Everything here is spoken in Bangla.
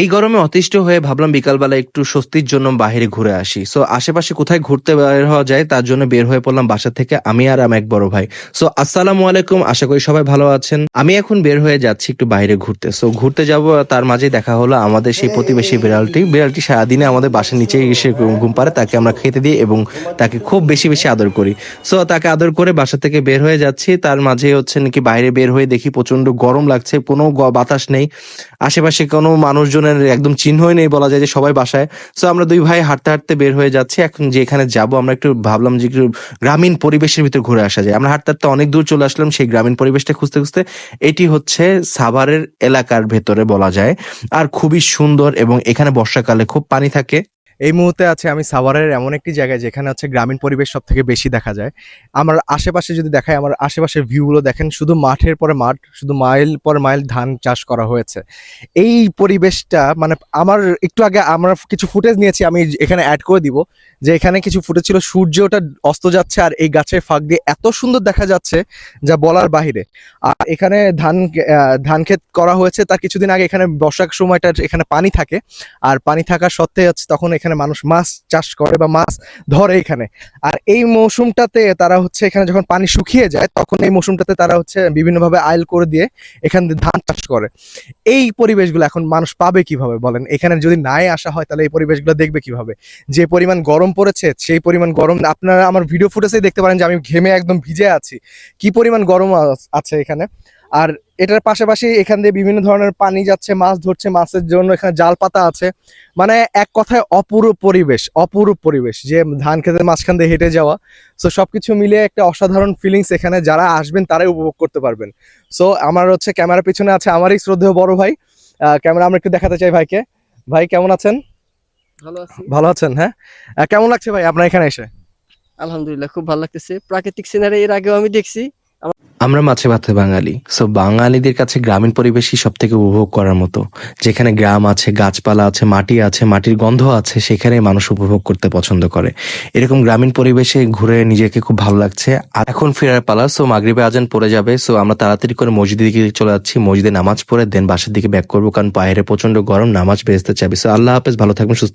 এই গরমে অতিষ্ঠ হয়ে ভাবলাম বিকালবেলা একটু স্বস্তির জন্য বাইরে ঘুরে আসি। সো আশেপাশে কোথায় ঘুরতে বের হওয়া যায় তার জন্য বের হয়ে পড়লাম বাসা থেকে আমি আর আমার এক বড় ভাই। সো আসসালামু আলাইকুম, আশা করি সবাই ভালো আছেন। আমি এখন বের হয়ে যাচ্ছি একটু বাইরে ঘুরতে। সো ঘুরতে যাব, তার মাঝে দেখা হলো আমাদের সেই প্রতিবেশী বিড়ালটি। বিড়ালটি সারাদিনে আমাদের বাসার নিচে এসে ঘুম পারে তাকে আমরা খেতে দিই এবং তাকে খুব বেশি বেশি আদর করি। সো তাকে আদর করে বাসা থেকে বের হয়ে যাচ্ছি। তার মাঝে হচ্ছে নাকি বাইরে বের হয়ে দেখি প্রচণ্ড গরম লাগছে, কোনো বাতাস নেই। আশেপাশে কোনো মানুষজনের একদম চিহ্নই নেই বলা যায় যে সবাই বাসায়। সো আমরা দুই ভাই হাঁটতে হাঁটতে বের হয়ে যাচ্ছি। এখন যে এখানে যাব, আমরা একটু ভাবলাম যে একটু গ্রামীণ পরিবেশের ভিতরে ঘুরে আসা যায়। আমরা হাঁটতে হাঁটতে অনেক দূর চলে আসলাম সেই গ্রামীণ পরিবেশটা খুঁজতে খুঁজতে। এটি হচ্ছে সাভারের এলাকার ভেতরে বলা যায়। আর খুবই সুন্দর এবং এখানে বর্ষাকালে খুব পানি থাকে। এই মুহূর্তে আছে আমি সাভারের এমন একটি জায়গায় যেখানে হচ্ছে গ্রামীণ পরিবেশ সব থেকে বেশি দেখা যায়। আমার আশেপাশে যদি দেখায় আমার আশেপাশের ভিউগুলো দেখেন, শুধু মাঠের পরে মাঠ, শুধু মাইল পর মাইল ধান চাষ করা হয়েছে। এই পরিবেশটা মানে আমার একটু আগে আমরা কিছু ফুটেজ নিয়েছি, আমি এখানে অ্যাড করে দিব, যে এখানে কিছু ফুটেজ ছিল সূর্যটা অস্ত যাচ্ছে আর এই গাছের ফাঁক দিয়ে এত সুন্দর দেখা যাচ্ছে যা বলার বাহিরে। আর এখানে ধান ধান ক্ষেত করা হয়েছে, তার কিছুদিন আগে এখানে বর্ষার সময়টা এখানে পানি থাকে। আর পানি থাকা সত্ত্বে হচ্ছে তখন এখানে মানুষ মাছ চাষ করে বা মাছ ধরে এখানে। আর এই মৌসুমটাতে তারা হচ্ছে এখানে যখন পানি শুকিয়ে যায়, তখন এই মৌসুমটাতে তারা হচ্ছে বিভিন্নভাবে আইল করে দিয়ে এখান দিয়ে ধান চাষ করে। এই পরিবেশগুলো এখন মানুষ পাবে কীভাবে বলেন? এখানে যদি নাই আসা হয়, তাহলে এই পরিবেশগুলো দেখবে কীভাবে? যে পরিমাণ গরম পড়েছে, সেই পরিমাণ গরম আপনারা আমার ভিডিও ফুটেজেই দেখতে পারেন যে আমি ঘেমে একদম ভিজে আছি। কি পরিমাণ গরম আছে এখানে? আর এটার পাশাপাশি এখান দিয়ে বিভিন্ন ধরনের পানি যাচ্ছে মাছ ধরছে মাছের জন্য এখানে জাল পাতা আছে। মানে এক কথায় অপূরূপ পরিবেশ অপূরূপ পরিবেশ যে ধান খেতের মাঝখান দিয়ে হেঁটে যাওয়া। সো সবকিছু মিলিয়ে একটা অসাধারণ ফিলিংস এখানে যারা আসবেন তারাই উপভোগ করতে পারবেন। সো আমার হচ্ছে ক্যামেরার পিছনে আছে আমারই শ্রদ্ধেয় বড় ভাই। আহ, ক্যামেরা আমরা একটু দেখাতে চাই ভাইকে। ভাই কেমন আছেন? ভালো আছি। ভালো আছেন হ্যাঁ? কেমন লাগছে ভাই আপনার এখানে এসে? আলহামদুলিল্লাহ খুব ভালো লাগতেছে। প্রাকৃতিক সিনারি এর আগেও আমি দেখছি। আমরা মাছে ভাতে বাঙালি। সো বাঙালিদের কাছে গ্রামীণ পরিবেশই সব থেকে উপভোগ করার মতো। যেখানে গ্রাম আছে, গাছপালা আছে, মাটি আছে, মাটির গন্ধ আছে সেখানে মানুষ উপভোগ করতে পছন্দ করে। এরকম গ্রামীণ পরিবেশে ঘুরে নিজেকে খুব ভালো লাগছে। আর এখন ফেরার পালা সো মাগরিবে আজান পড়ে যাবে। সো আমরা তাড়াতাড়ি করে মসজিদের দিকে চলে যাচ্ছি। মসজিদে নামাজ পড়ে দেন বাসার দিকে ব্যাক করব, কারণ বাইরে প্রচণ্ড গরম, নামাজ বেসতে চাবি। সো আল্লাহ হাফেজ, ভালো থাকবেন, সুস্থ